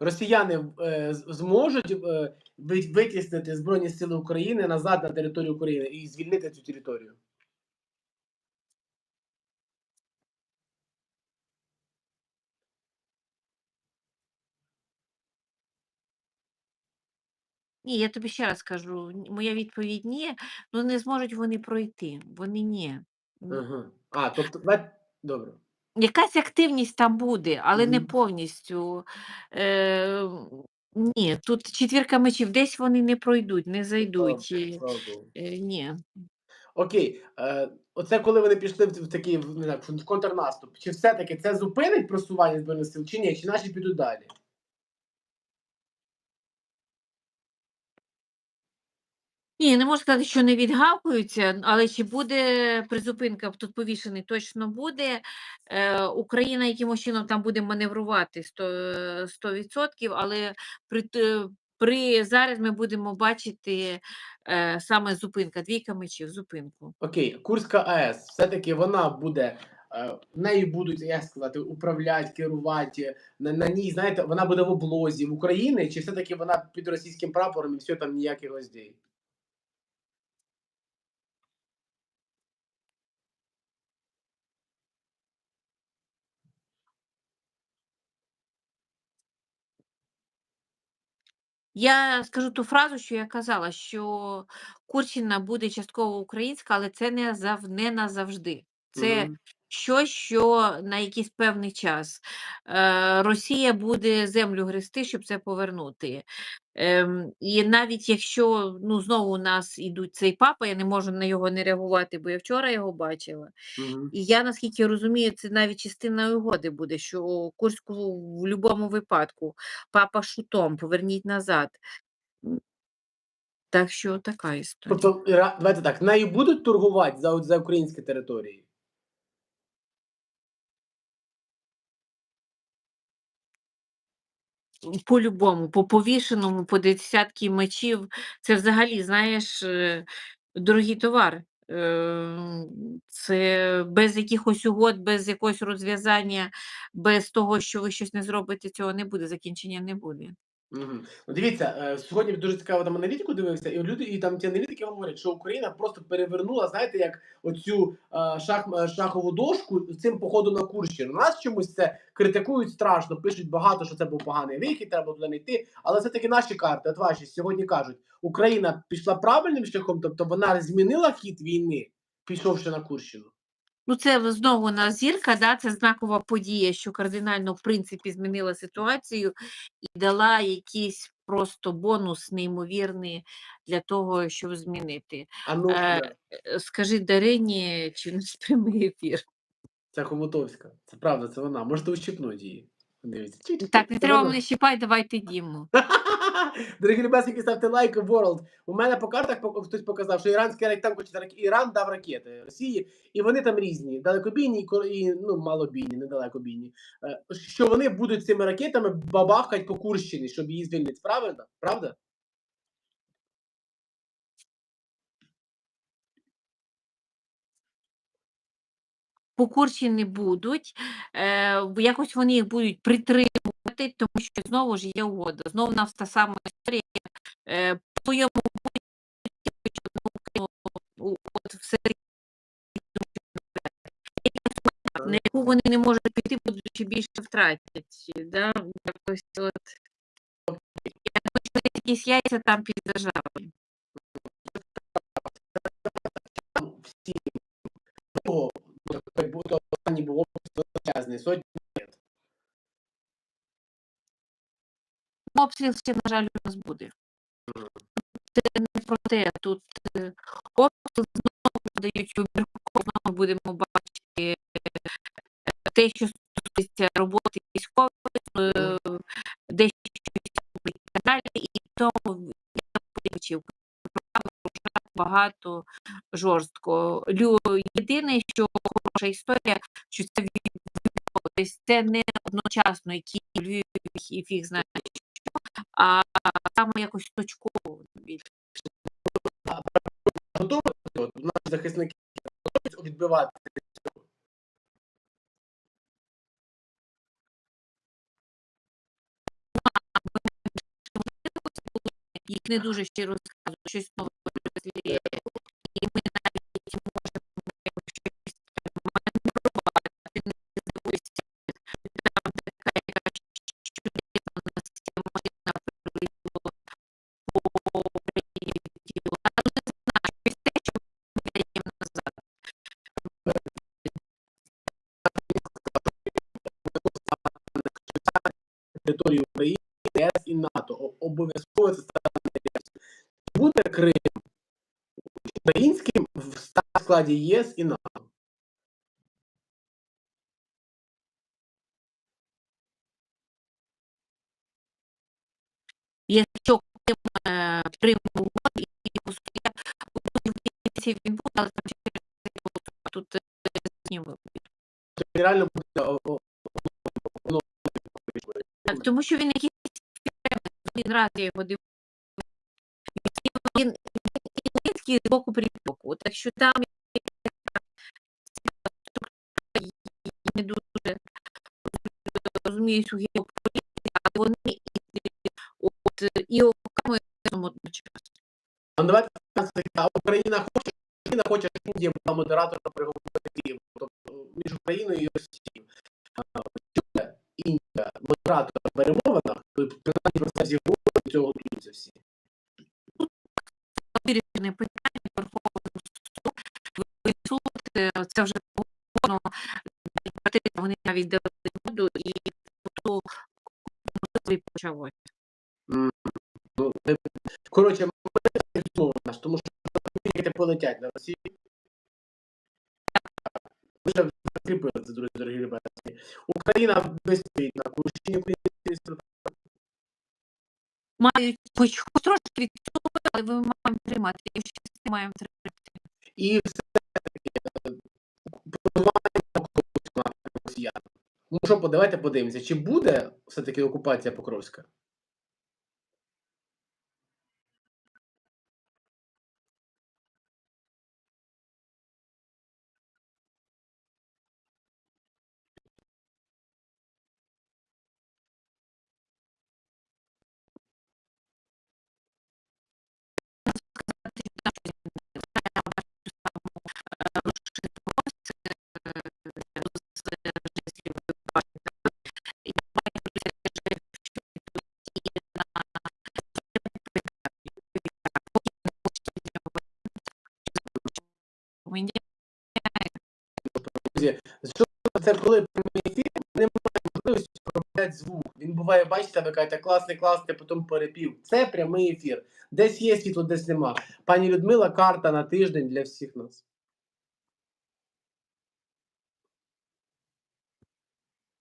росіяни е, зможуть е, витіснити Збройні Сили України назад на територію України і звільнити цю територію? Ні, я тобі ще раз кажу, моя відповідь ні, ну не зможуть вони пройти. Вони ні. Угу. А, тобто, добре. Якась активність там буде, але не Мгм. повністю. Е, ні, тут четвірка мечів, десь вони не пройдуть, не зайдуть. І, слава Богу. Е, ні. Окей, е, оце коли вони пішли в, в такий в, не знаю, в контрнаступ. Чи все-таки це зупинить просування збройних сил, чи ні? Чи наші підуть далі? Ні, не можу сказати, що не відгавкуються, але чи буде призупинка тут повішений, точно буде. Е, Україна якимось чином там буде маневрувати 100%, 100% але при, при зараз ми будемо бачити е, саме зупинка, двійка мечів, зупинку. Окей, Курська АЕС, все-таки вона буде. е, Нею будуть, як сказати, управляти, керувати. На, на ній, знаєте, вона буде в облозі в Україні, чи все-таки вона під російським прапором і все там ніяких гостей? Я скажу ту фразу, що я казала, що Курщина буде частково українська, але це не зав... не назавжди. Це Мгм. Щось, що на якийсь певний час. Е, Росія буде землю грести, щоб це повернути. Ем, і навіть якщо ну, знову у нас ідуть цей папа, я не можу на його не реагувати, бо я вчора його бачила. Мгм. І я, наскільки розумію, це навіть частина угоди буде, що Курську в будь-якому випадку папа шутом, поверніть назад. Так що така історія. Тобто, давайте так, нею будуть торгувати за, за українські території? По-любому, по повішеному, по десятки мечів, це взагалі, знаєш, е, дорогий товар. Ем, Це без якихось угод, без якогось розв'язання, без того, що ви щось не зробите, цього не буде, закінчення не буде. Мгм. Ну, дивіться, е, сьогодні дуже цікаво там аналітику дивився, і люди, і там ті аналітики говорять, що Україна просто перевернула, знаєте, як оцю е, шах, е, шахову дошку з цим походом на Курщину. Нас чомусь це критикують страшно, пишуть багато, що це був поганий вихід, треба туди не йти. Але це таки наші карти, от ваші сьогодні кажуть, Україна пішла правильним шляхом, тобто вона змінила хід війни, пішовши на Курщину. Ну, це знову на зірка, да, це знакова подія, що кардинально в принципі змінила ситуацію і дала якийсь просто бонус неймовірний для того, щоб змінити. А ну, Е, Е, Скажи Дарині, чи не прямий ефір. це Хомутовська. Це правда, це вона. Можете ущипнути її. Дивіться. Так, не треба мене щіпай, давайте Діму. Дорогі ребятки, ставте лайк World. У мене по картах хтось показав, що іранський ракетам Іран дав ракети Росії, і вони там різні, далекобійні і ну малобійні, недалекобійні. Е, Що вони будуть цими ракетами бабахати по Курщині, щоб її звільнити. Правильно? Правда? По курсі не будуть, е, якось вони їх будуть притримувати, тому що знову ж є угода. Знову в нас та сама історія. Е, по йому от все на яку вони не можуть піти, будуть ще більше втратять. Да? Якось от. Я думаю, що десь якісь яйця там під державою. Всі як будто останній був величезний, сотні. Обстріл ще, на жаль, у нас буде. Це не про те. Тут е, обстріл знову дають вибірково, знову будемо бачити е, те, що стосується роботи військових, дещо і так далі. І тому я почав багато жорстко. Лю, єдине, що хороша історія, що це. Тобто це не одночасно, які Львів і фіг знає що, а саме якось точково. більше. Готові от, захисники готові відбивати їх не дуже ще розказують, щось нове. І ми навіть можемо щось маневрувати, не здивуєшся. Там така якась чудесна у нас є машина прилетіла по прилетіла. Але знаю, те, що ми даємо назад. території України, ЄС і НАТО. Обов'язково це стане ЄС. Буде Крим українським в ста- складі ЄС і НАТО. Якщо Крим е, Крим угод і суті він буде, але там тут е, реально буде о- Так, тому що він якийсь він раз я його дивився. Він, з боку припоку. Так що там не дуже розуміюсь у геополітиці, але вони і, от, і окремо і разом одночасно. А давайте а Україна хоче, Україна хоче, щоб Індія була модератором переговорів тобто між Україною і Росією. А, Індія модератор в перемовинах, то принаймні про це всі цього готуються всі. вирішене питання Верховного суду. е, це вже навіть дали згоду і то почалося. Ну, коротше, ми наш, тому що ракети полетять на Росію. Ви вже закріпили це, друзі, дорогі ребята. Україна вистоїть на Курщині, українські сторони. Мають хоч трошки відсутні, але ми маємо тримати. І ще маємо тримати. і все-таки росіян. Ну що, давайте подивимося, чи буде все-таки окупація Покровська? Друзі, що це коли прямий ефір, ми не можливості проробляти звук. Він буває, бачите, ви кажете, класний, класний, потім перепів. Це прямий ефір. Десь є світло, десь нема. Пані Людмила, карта на тиждень для всіх нас.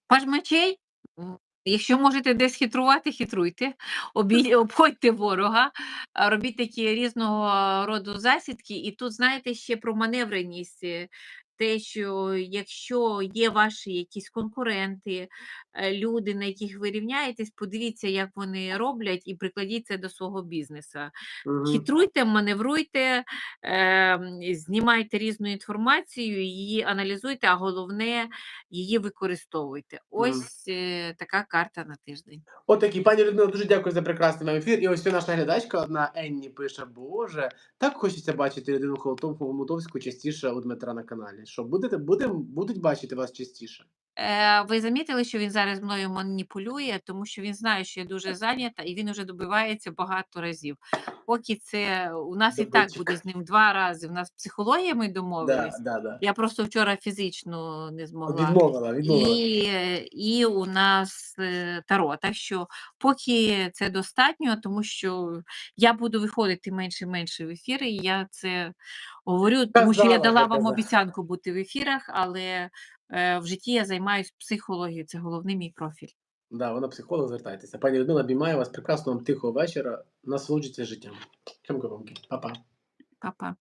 Паж мечей, якщо можете десь хитрувати, хитруйте, обій... обходьте ворога, робіть такі різного роду засідки. І тут, знаєте, ще про маневреність. Те, що якщо є ваші якісь конкуренти, е, люди, на яких ви рівняєтесь, подивіться, як вони роблять, і прикладіть це до свого бізнесу. Мгм. Хитруйте, маневруйте, ем, знімайте різну інформацію, її аналізуйте, а головне її використовуйте. Ось е, така карта на тиждень. Отакі, пані Людмила, дуже дякую за прекрасний вам ефір. І ось наша глядачка, одна Енні пише: Боже, так хочеться бачити людину Холтовку Мотовську частіше у Дмитра на каналі. Що будете, будем, будуть бачити вас частіше? Е, ви замітили, що він зараз мною маніпулює, тому що він знає, що я дуже зайнята, і він уже добивається багато разів. Поки це у нас і так буде з ним два рази. У нас психологія ми Да, домовились. да, да. Я просто вчора фізично не змогла. Відмовила, відмовила. І, е, і у нас е, таро. Так що поки це достатньо, тому що я буду виходити менше і менше в ефіри. І я це говорю, тому що я дала вам обіцянку бути в ефірах, але е, в житті я займаюся психологією. Це головний мій профіль. Да, вона психолог, звертайтеся. Пані Людмила, обіймаю вас. Прекрасного вам тихого вечора. Насолоджуйтесь життям. Чому Па-па. Па-па.